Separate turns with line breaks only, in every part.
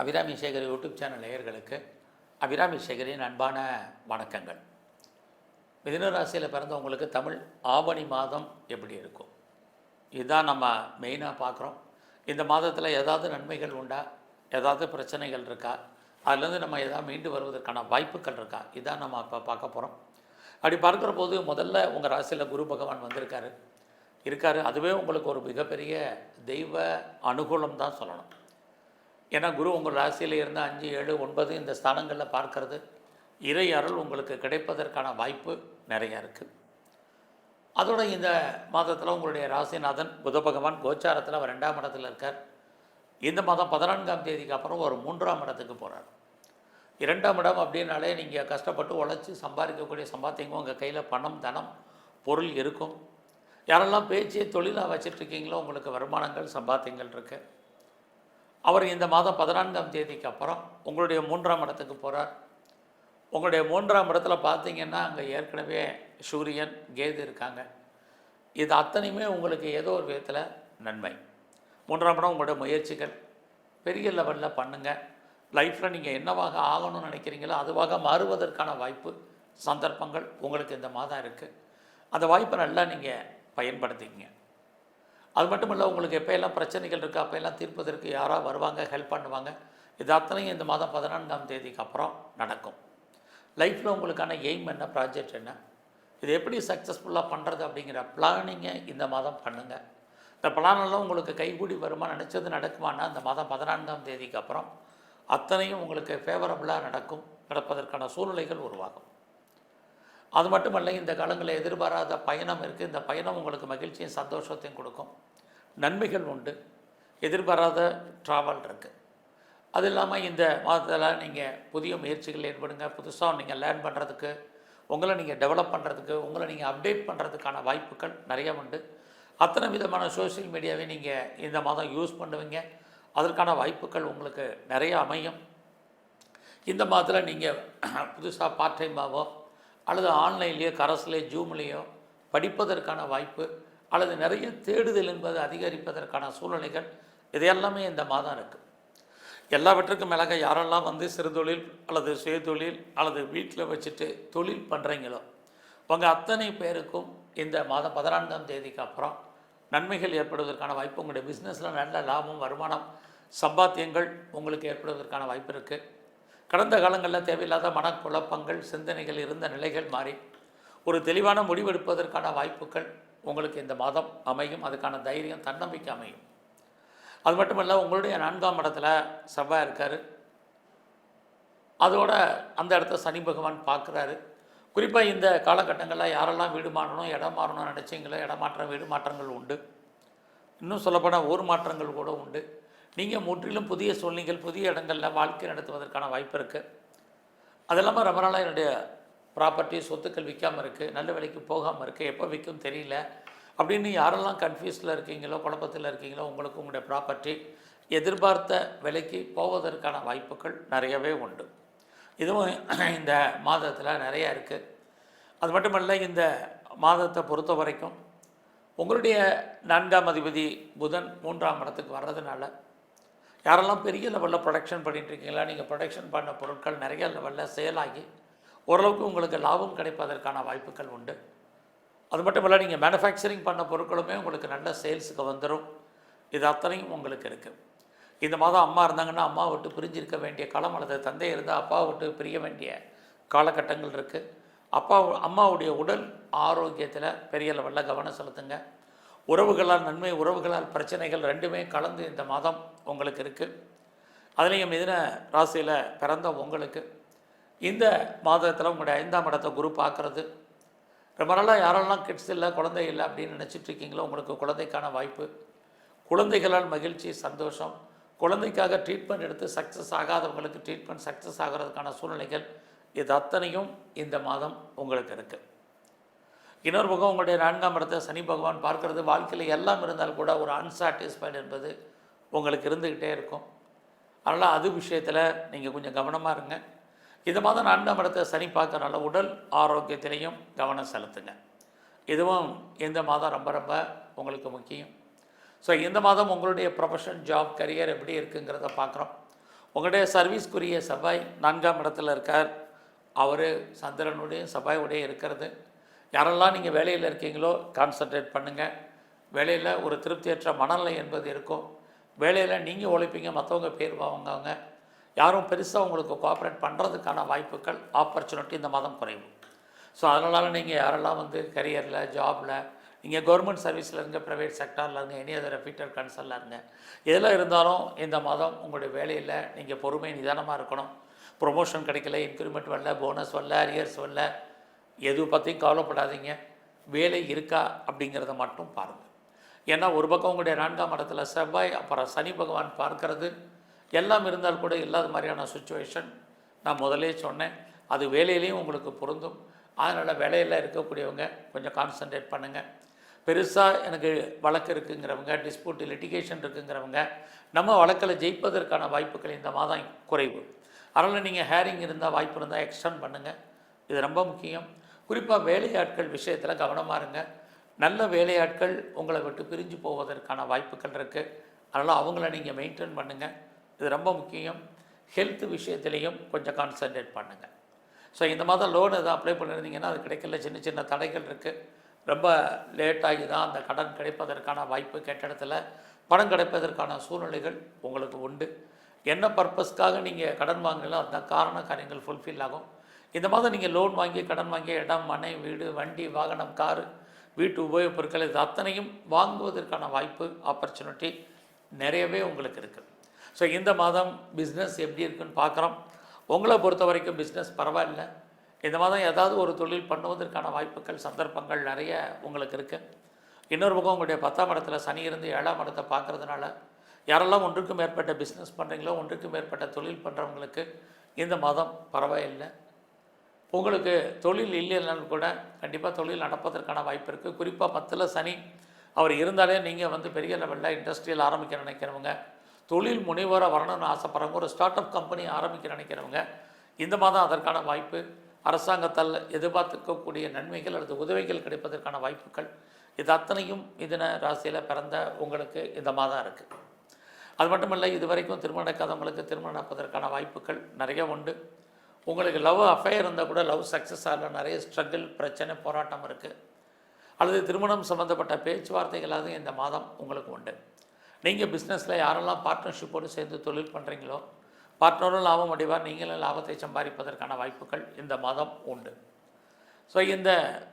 Abirami Sekar YouTube channel நேயர்களுக்கு அபிராமி சேகரின் அன்பான வணக்கங்கள். மிதுன ராசியில் பிறந்தவங்களுக்கு தமிழ் ஆவணி மாதம் எப்படி இருக்கும்? இதுதான் நம்ம மெயினாக பார்க்குறோம். இந்த மாதத்தில் ஏதாவது நன்மைகள் உண்டா? ஏதாவது பிரச்சனைகள் இருக்கா? அதுலேருந்து நம்ம எதாவது மீண்டு வருவதற்கான வாய்ப்புகள் இருக்கா? இதான் நம்ம இப்போ பார்க்க போகிறோம் அப்படி பார்க்குற போது முதல்ல உங்கள் ராசியில் குரு பகவான் வந்திருக்காரு. இருக்கார். அதுவே உங்களுக்கு ஒரு மிகப்பெரிய தெய்வ அனுகூலம் தான் சொல்லணும். ஏன்னா குரு உங்கள் ராசியில் இருந்து அஞ்சு ஏழு ஒன்பது இந்த ஸ்தானங்களில் பார்க்கறது இறை அருள் உங்களுக்கு கிடைப்பதற்கான வாய்ப்பு நிறையா இருக்குது அதோட இந்த மாதத்தில் உங்களுடைய ராசிநாதன் புத பகவான் கோச்சாரத்தில் அவர் ரெண்டாம் இடத்துல இருக்கார். இந்த மாதம் பதினான்காம் தேதிக்கு அப்புறம் ஒரு மூன்றாம் இடத்துக்கு போகிறார் இரண்டாம் இடம் அப்படின்னாலே நீங்கள் கஷ்டப்பட்டு உழைச்சி சம்பாதிக்கக்கூடிய சம்பாத்தியங்க உங்கள் கையில் பணம் தனம் பொருள் இருக்கும். யாரெல்லாம் பேச்சு தொழிலாக வச்சுட்ருக்கீங்களோ உங்களுக்கு வருமானங்கள் சம்பாத்தியங்கள் இருக்குது அவர் இந்த மாதம் பதினான்காம் தேதிக்கு அப்புறம் உங்களுடைய மூன்றாம் இடத்துக்கு போகிறார் உங்களுடைய மூன்றாம் இடத்துல பார்த்தீங்கன்னா அங்கே ஏற்கனவே சூரியன் கேது இருக்காங்க. இது அத்தனையுமே உங்களுக்கு ஏதோ ஒரு விதத்தில் நன்மை. மூன்றாம் இடம் உங்களுடைய முயற்சிகள். பெரிய லெவலில் பண்ணுங்கள் லைஃப்பில் நீங்கள் என்னவாக ஆகணும்னு நினைக்கிறீங்களோ அதுவாக மாறுவதற்கான வாய்ப்பு சந்தர்ப்பங்கள் உங்களுக்கு இந்த மாதம் இருக்குது அந்த வாய்ப்பை நல்லா நீங்கள் பயன்படுத்திக்கங்க. அது மட்டும் இல்லை உங்களுக்கு எப்போ எல்லாம் பிரச்சனைகள் இருக்குது அப்போ எல்லாம் தீர்ப்பதற்கு யாராக வருவாங்க ஹெல்ப் பண்ணுவாங்க. இது அத்தனையும் இந்த மாதம் பதினான்காம் தேதிக்கு அப்புறம் நடக்கும். லைஃப்பில் உங்களுக்கான எய்ம் என்ன ப்ராஜெக்ட் என்ன? இது எப்படி சக்ஸஸ்ஃபுல்லாக பண்ணுறது அப்படிங்கிற பிளானிங்கை இந்த மாதம் பண்ணுங்கள் இந்த பிளானெல்லாம் உங்களுக்கு கைகூடி வருமா நினச்சது நடக்குமானா இந்த மாதம் பதினான்காம் தேதிக்கு அப்புறம் அத்தனையும் உங்களுக்கு ஃபேவரபுளாக நடக்கும் நடப்பதற்கான சூழ்நிலைகள் உருவாகும். அது மட்டுமல்ல இந்த காலங்களில் எதிர்பாராத பயணம் இருக்குது இந்த பயணம் உங்களுக்கு மகிழ்ச்சியும் சந்தோஷத்தையும் கொடுக்கும். நன்மைகள் உண்டு. எதிர்பாராத ட்ராவல் இருக்குது அது இல்லாமல் இந்த மாதத்தில் நீங்கள் புதிய முயற்சிகள் ஏற்படுங்க. புதுசாக நீங்கள் லேர்ன் பண்ணுறதுக்கு உங்களை நீங்கள் டெவலப் பண்ணுறதுக்கு உங்களை நீங்கள் அப்டேட் பண்ணுறதுக்கான வாய்ப்புகள் நிறைய உண்டு. அத்தனை விதமான சோஷியல் மீடியாவை நீங்கள் இந்த மாதம் யூஸ் பண்ணுவீங்க. அதற்கான வாய்ப்புகள் உங்களுக்கு நிறைய அமையும். இந்த மாதத்தில் நீங்கள் புதுசாக பார்ட் டைமாவோ அல்லது ஆன்லைன்லேயோ கரஸ்லேயோ ஜூம்லேயோ படிப்பதற்கான வாய்ப்பு அல்லது நிறைய தேடுதல் என்பது அதிகரிப்பதற்கான சூழ்நிலைகள் இதையெல்லாமே இந்த மாதம் இருக்குது எல்லாவற்றுக்கும் மேலாக யாரெல்லாம் வந்து சிறுதொழில் அல்லது சுயதொழில் அல்லது வீட்டில் வச்சுட்டு தொழில் பண்ணுறீங்களோ உங்கள் அத்தனை பேருக்கும் இந்த மாதம் பதினான்காம் தேதிக்கு அப்புறம் நன்மைகள் ஏற்படுவதற்கான வாய்ப்பு உங்களுடைய பிஸ்னஸில் நல்ல லாபம் வருமானம் சம்பாத்தியங்கள் உங்களுக்கு ஏற்படுவதற்கான வாய்ப்பு இருக்குது கடந்த காலங்களில் தேவையில்லாத மனக்குழப்பங்கள் சிந்தனைகள் இருந்த நிலைகள் மாறி ஒரு தெளிவான முடிவெடுப்பதற்கான வாய்ப்புகள் உங்களுக்கு இந்த மாதம் அமையும். அதுக்கான தைரியம் தன்னம்பிக்கை அமையும். அது மட்டுமல்ல உங்களுடைய நான்காம் இடத்துல செவ்வாய் இருக்கார். அதோட அந்த இடத்த சனி பகவான் பார்க்குறாரு. குறிப்பாக இந்த காலகட்டங்களில் யாரெல்லாம் வீடு மாறணும் இடம் மாறணும்னு நினச்சிங்களோ இடமாற்றம் வீடு மாற்றங்கள் உண்டு. இன்னும் சொல்லப்போனால் ஊர் மாற்றங்கள் கூட உண்டு. நீங்கள் முற்றிலும் புதிய சூழ்நிலைகள் புதிய இடங்களில் வாழ்க்கை நடத்துவதற்கான வாய்ப்பு இருக்குது அது இல்லாமல் ரொம்ப நாளாக என்னுடைய ப்ராப்பர்ட்டி சொத்துக்கள் விற்காமல் இருக்குது நல்ல விலைக்கு போகாமல் இருக்குது எப்போ விற்கும் தெரியல. அப்படின்னு யாரெல்லாம் கன்ஃபியூஸில் இருக்கீங்களோ குழப்பத்தில் இருக்கீங்களோ உங்களுக்கு உங்களுடைய ப்ராப்பர்ட்டி எதிர்பார்த்த விலைக்கு போவதற்கான வாய்ப்புகள் நிறையவே உண்டு. இதுவும் இந்த மாதத்தில் நிறையா இருக்குது அது மட்டுமல்ல இந்த மாதத்தை பொறுத்த வரைக்கும் உங்களுடைய நான்காம் அதிபதி புதன் மூன்றாம் இடத்துக்கு வர்றதுனால யாரெல்லாம் பெரிய லெவலில் ப்ரொடக்ஷன் பண்ணிட்டுருக்கீங்களா? நீங்கள் ப்ரொடக்ஷன் பண்ண பொருட்கள் நிறைய லெவலில் சேலாகி ஓரளவுக்கு உங்களுக்கு லாபம் கிடைப்பதற்கான வாய்ப்புகள் உண்டு. அது மட்டும் இல்லை நீங்கள் மேனுஃபேக்சரிங் பண்ண பொருட்களுமே உங்களுக்கு நல்ல சேல்ஸுக்கு வந்துடும் இது அத்தனையும் உங்களுக்கு இருக்குது இந்த மாதம் அம்மா இருந்தாங்கன்னா அம்மா விட்டு பிரிஞ்சிருக்க வேண்டிய காலம் அல்லது தந்தை இருந்தால் அப்பா விட்டு பிரிய வேண்டிய காலகட்டங்கள் இருக்குது அப்பா அம்மாவுடைய உடல் ஆரோக்கியத்தில் பெரிய லெவலில் கவனம் செலுத்துங்க. உறவுகளால் நன்மை உறவுகளால் பிரச்சனைகள் ரெண்டுமே கலந்து இந்த மாதம் உங்களுக்கு இருக்குது அதுலேயும் மிதின ராசியில் பிறந்த உங்களுக்கு. இந்த மாதத்தில் உங்களுடைய ஐந்தாம் இடத்தை குரு பார்க்குறது. ரொம்ப நாளாக யாரெல்லாம் கிட்ஸ் இல்லை குழந்தை இல்லை அப்படின்னு நினச்சிட்டு இருக்கீங்களோ உங்களுக்கு குழந்தைக்கான வாய்ப்பு. குழந்தைகளால் மகிழ்ச்சி சந்தோஷம். குழந்தைக்காக ட்ரீட்மெண்ட் எடுத்து சக்ஸஸ் ஆகாதவங்களுக்கு ட்ரீட்மெண்ட் சக்ஸஸ் ஆகிறதுக்கான சூழ்நிலைகள் இது அத்தனையும் இந்த மாதம் உங்களுக்கு இருக்குது இன்னொரு பக்கம் உங்களுடைய நான்காம் இடத்தை சனி பகவான் பார்க்கறது. வாழ்க்கையில் எல்லாம் இருந்தால் கூட ஒரு அன்சாட்டிஸ்ஃபைடு என்பது உங்களுக்கு இருந்துக்கிட்டே இருக்கும். அதனால் அது விஷயத்தில் நீங்கள் கொஞ்சம் கவனமாக இருங்க. இந்த மாதம் நான்காம் இடத்தை சனி பார்க்கறனால உடல் ஆரோக்கியத்திலையும் கவனம் செலுத்துங்க. இதுவும் இந்த மாதம் ரொம்ப ரொம்ப உங்களுக்கு முக்கியம். ஸோ இந்த மாதம் உங்களுடைய ப்ரொஃபஷன் ஜாப் கரியர் எப்படி இருக்குங்கிறத பார்க்குறோம். உங்களுடைய சர்வீஸ்க்குரிய செவ்வாய் நான்காம் இடத்துல இருக்கார். அவர் சந்திரனுடைய செவ்வாயுடைய இருக்கிறது. யாரெல்லாம் நீங்கள் வேலையில் இருக்கீங்களோ கான்சன்ட்ரேட் பண்ணுங்கள் வேலையில் ஒரு திருப்தியற்ற மனநிலை என்பது இருக்கும். வேலையில் நீங்கள் உழைப்பீங்க மற்றவங்க பேர் வாங்குவாங்க. யாரும் பெருசாக உங்களுக்கு கோஆப்ரேட் பண்ணுறதுக்கான வாய்ப்புகள் ஆப்பர்ச்சுனிட்டி இந்த மாதம் குறைவு. ஸோ அதனால் நீங்கள் யாரெல்லாம் வந்து கரியரில் ஜாபில் நீங்கள் கவர்மெண்ட் சர்வீஸில் இருங்க ப்ரைவேட் செக்டாரில் இருங்க எனி அதர் ஃபீட்டர் கன்சர்னில் இருங்க. எதில் இருந்தாலும் இந்த மாதம் உங்களுடைய வேலையில் நீங்கள் பொறுமை நிதானமாக இருக்கணும். ப்ரொமோஷன் கிடைக்கல இன்க்ரிமெண்ட் வரல போனஸ் வரல அரியர்ஸ் வரல எது பற்றியும் கவலைப்படாதீங்க. வேலை இருக்கா அப்படிங்கிறத மட்டும் பாருங்கள் ஏன்னா ஒரு பக்கம் உங்களுடைய நான்காம் இடத்துல செவ்வாய் அப்புறம் சனி பகவான் பார்க்கறது. எல்லாம் இருந்தால் கூட இல்லாத மாதிரியான சுச்சுவேஷன் நான் முதலே சொன்னேன். அது வேலையிலையும் உங்களுக்கு பொருந்தும். அதனால் வேலையில் இருக்கக்கூடியவங்க கொஞ்சம் கான்சன்ட்ரேட் பண்ணுங்கள் பெருசாக எனக்கு வழக்கு இருக்குங்கிறவங்க டிஸ்பியூட் லிட்டிகேஷன் இருக்குங்கிறவங்க நம்ம வழக்கில் ஜெயிப்பதற்கான வாய்ப்புகள் இந்த மாதம் குறைவு. அதனால் நீங்கள் ஹேரிங் இருந்தால் வாய்ப்பு இருந்தால் எக்ஸ்டெண்ட் பண்ணுங்கள் இது ரொம்ப முக்கியம். குறிப்பாக வேலையாட்கள் விஷயத்தில் கவனமாக இருங்க. நல்ல வேலையாட்கள் உங்களை விட்டு பிரிஞ்சு போவதற்கான வாய்ப்புகள் இருக்குது அதனால் அவங்கள நீங்கள் மெயின்டைன் பண்ணுங்கள் இது ரொம்ப முக்கியம். ஹெல்த் விஷயத்துலேயும் கொஞ்சம் கான்சன்ட்ரேட் பண்ணுங்கள் ஸோ இந்த மாதம் லோன் எதாவது அப்ளை பண்ணியிருந்தீங்கன்னா அது கிடைக்கல. சின்ன சின்ன தடைகள் இருக்குது ரொம்ப லேட்டாகி தான் அந்த கடன் கிடைப்பதற்கான வாய்ப்பு கேட்ட இடத்துல பணம் கிடைப்பதற்கான சூழ்நிலைகள் உங்களுக்கு உண்டு. என்ன பர்பஸ்க்காக நீங்கள் கடன் வாங்கல அந்த காரண காரியங்கள் ஃபுல்ஃபில் ஆகும். இந்த மாதம் நீங்கள் லோன் வாங்கி கடன் வாங்கி இடம் மனை வீடு வண்டி வாகனம் காரு வீட்டு உபயோகப் பொருட்கள் இது அத்தனையும் வாங்குவதற்கான வாய்ப்பு ஆப்பர்ச்சுனிட்டி நிறையவே உங்களுக்கு இருக்குது ஸோ இந்த மாதம் பிஸ்னஸ் எப்படி இருக்குன்னு பார்க்குறோம். உங்களை பொறுத்த வரைக்கும் பிஸ்னஸ் பரவாயில்ல. இந்த மாதம் ஏதாவது ஒரு தொழில் பண்ணுவதற்கான வாய்ப்புகள் சந்தர்ப்பங்கள் நிறைய உங்களுக்கு இருக்குது இன்னொரு பக்கம் உங்களுடைய பத்தாம் இடத்துல சனி இருந்து ஏழாம் இடத்தை பார்க்குறதுனால யாரெல்லாம் ஒன்றுக்கும் மேற்பட்ட பிஸ்னஸ் பண்ணுறீங்களோ ஒன்றுக்கும் மேற்பட்ட தொழில் பண்ணுறவங்களுக்கு இந்த மாதம் பரவாயில்லை. உங்களுக்கு தொழில் இல்லைனாலும் கூட கண்டிப்பாக தொழில் நடப்பதற்கான வாய்ப்பு இருக்குது குறிப்பாக பத்தில் சனி அவர் இருந்தாலே நீங்கள் வந்து பெரிய லெவலில் இண்டஸ்ட்ரியல் ஆரம்பிக்க நினைக்கிறவங்க தொழில் முனைவோராக வரணும்னு ஆசைப்படுறவங்க ஒரு ஸ்டார்ட் அப் கம்பெனி ஆரம்பிக்க நினைக்கிறவங்க இந்த மாதம் அதற்கான வாய்ப்பு. அரசாங்கத்தால் எதிர்பார்த்துக்கக்கூடிய நன்மைகள் அல்லது உதவிகள் கிடைப்பதற்கான வாய்ப்புகள் இது அத்தனையும் இதன ராசியில் பிறந்த உங்களுக்கு இந்த மாதம் இருக்குது அது மட்டும் இல்லை இது வரைக்கும் திருமணம் நடக்காதவங்களுக்கு திருமணம் நடப்பதற்கான வாய்ப்புகள் நிறைய உண்டு. உங்களுக்கு லவ் அஃபேர் இருந்தால் கூட லவ் சக்ஸஸ் ஆகல. நிறைய ஸ்ட்ரகிள் பிரச்சனை போராட்டம் இருக்குது அல்லது திருமணம் சம்மந்தப்பட்ட பேச்சுவார்த்தைகளாவது இந்த மாதம் உங்களுக்கு உண்டு. நீங்கள் பிஸ்னஸில் யாரெல்லாம் பார்ட்னர்ஷிப்போடு சேர்ந்து தொழில் பண்ணுறீங்களோ பார்ட்னரும் லாபம் அடைவார் நீங்களும் லாபத்தை சம்பாதிப்பதற்கான வாய்ப்புகள் இந்த மாதம் உண்டு. ஸோ இந்த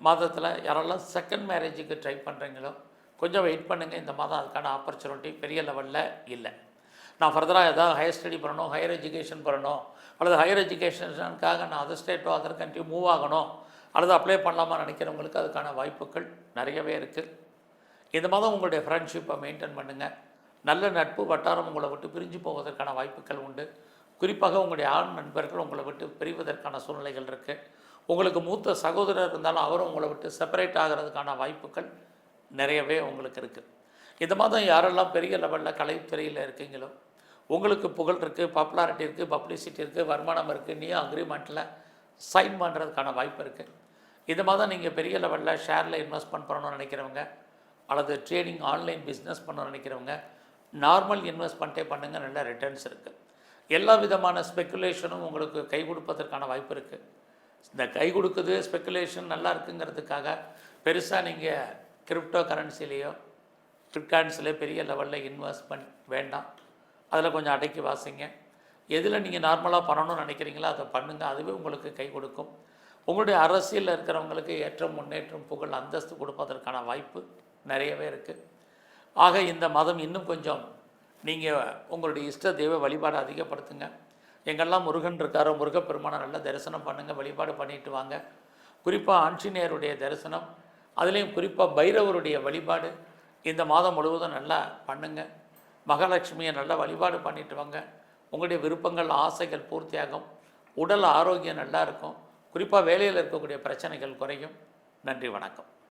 மாதத்தில் யாரெல்லாம் செகண்ட் மேரேஜுக்கு ட்ரை பண்ணுறீங்களோ கொஞ்சம் வெயிட் பண்ணுங்கள் இந்த மாதம் அதுக்கான ஆப்பர்ச்சுனிட்டி பெரிய லெவலில் இல்லை. நான் ஃபர்தராக ஏதாவது ஹையர் ஸ்டடி பண்ணணும் ஹையர் எஜுகேஷன் பண்ணணும் அல்லது ஹையர் எஜுகேஷனுக்காக நான் அதர் ஸ்டேட்டோ அதர் கண்ட்ரி மூவ் ஆகணும் அல்லது அப்ளை பண்ணலாமா நினைக்கிறவங்களுக்கு அதுக்கான வாய்ப்புகள் நிறையவே இருக்குது இந்த மாதம் உங்களுடைய ஃப்ரெண்ட்ஷிப்பை மெயின்டைன் பண்ணுங்கள் நல்ல நட்பு வட்டாரம் உங்களை விட்டு பிரிஞ்சு போவதற்கான வாய்ப்புகள் உண்டு. குறிப்பாக உங்களுடைய ஆண் நண்பர்கள் உங்களை விட்டு பிரிவதற்கான சூழ்நிலைகள் இருக்குது உங்களுக்கு மூத்த சகோதரர் இருந்தாலும் அவரும் உங்களை விட்டு செப்பரேட் ஆகிறதுக்கான வாய்ப்புகள் நிறையவே உங்களுக்கு இருக்குது இந்த மாதம் யாரெல்லாம் பெரிய லெவலில் கலைத்துறையில் இருக்கீங்களோ உங்களுக்கு புகழ் இருக்குது பாப்புலாரிட்டி இருக்குது பப்ளிசிட்டி இருக்குது வருமானம் இருக்குது நீ அக்ரிமெண்ட்டில் சைன் பண்ணுறதுக்கான வாய்ப்பு இருக்குது இதை மாதிரி தான் நீங்கள் பெரிய லெவலில் ஷேரில் இன்வெஸ்ட் பண்ணணும்னு நினைக்கிறவங்க அல்லது ட்ரேடிங் ஆன்லைன் பிஸ்னஸ் பண்ணணும்னு நினைக்கிறவங்க நார்மல் இன்வெஸ்ட்மெண்ட்டே பண்ணுங்கள் நல்ல ரிட்டர்ன்ஸ் இருக்குது எல்லா விதமான ஸ்பெக்குலேஷனும் உங்களுக்கு கை கொடுப்பதற்கான வாய்ப்பு இருக்குது இந்த கை கொடுக்குது ஸ்பெக்குலேஷன் நல்லா இருக்குங்கிறதுக்காக பெருசாக நீங்கள் கிரிப்டோ கரன்சிலேயோ பிட்காயின்ஸ்லேயோ பெரிய லெவலில் இன்வெஸ்ட்மெண்ட் வேண்டாம். அதில் கொஞ்சம் அடக்கி வாசிங்க. எதில் நீங்கள் நார்மலாக பண்ணணும்னு நினைக்கிறீங்களோ அதை பண்ணுங்கள் அதுவே உங்களுக்கு கை கொடுக்கும். உங்களுடைய அரசியலில் இருக்கிறவங்களுக்கு ஏற்றம் முன்னேற்றம் புகழ் அந்தஸ்து கொடுப்பதற்கான வாய்ப்பு நிறையவே இருக்குது ஆக இந்த மதம் இன்னும் கொஞ்சம் நீங்கள் உங்களுடைய இஷ்ட தெய்வ வழிபாடு அதிகப்படுத்துங்க. எங்கெல்லாம் முருகன் இருக்காரோ முருகப்பெருமானை நல்லா தரிசனம் பண்ணுங்கள் வழிபாடு பண்ணிட்டு வாங்க. குறிப்பாக ஆஞ்சநேயருடைய தரிசனம் அதுலேயும் குறிப்பாக பைரவருடைய வழிபாடு இந்த மாதம் முழுவதும் நல்லா பண்ணுங்கள் மகாலட்சுமியை நல்லா வழிபாடு பண்ணிட்டு வாங்க. உங்களுடைய விருப்பங்கள் ஆசைகள் பூர்த்தியாகும். உடல் ஆரோக்கியம் நல்லா இருக்கும். குறிப்பாக வேலையில் இருக்கக்கூடிய பிரச்சனைகள் குறையும். நன்றி வணக்கம்.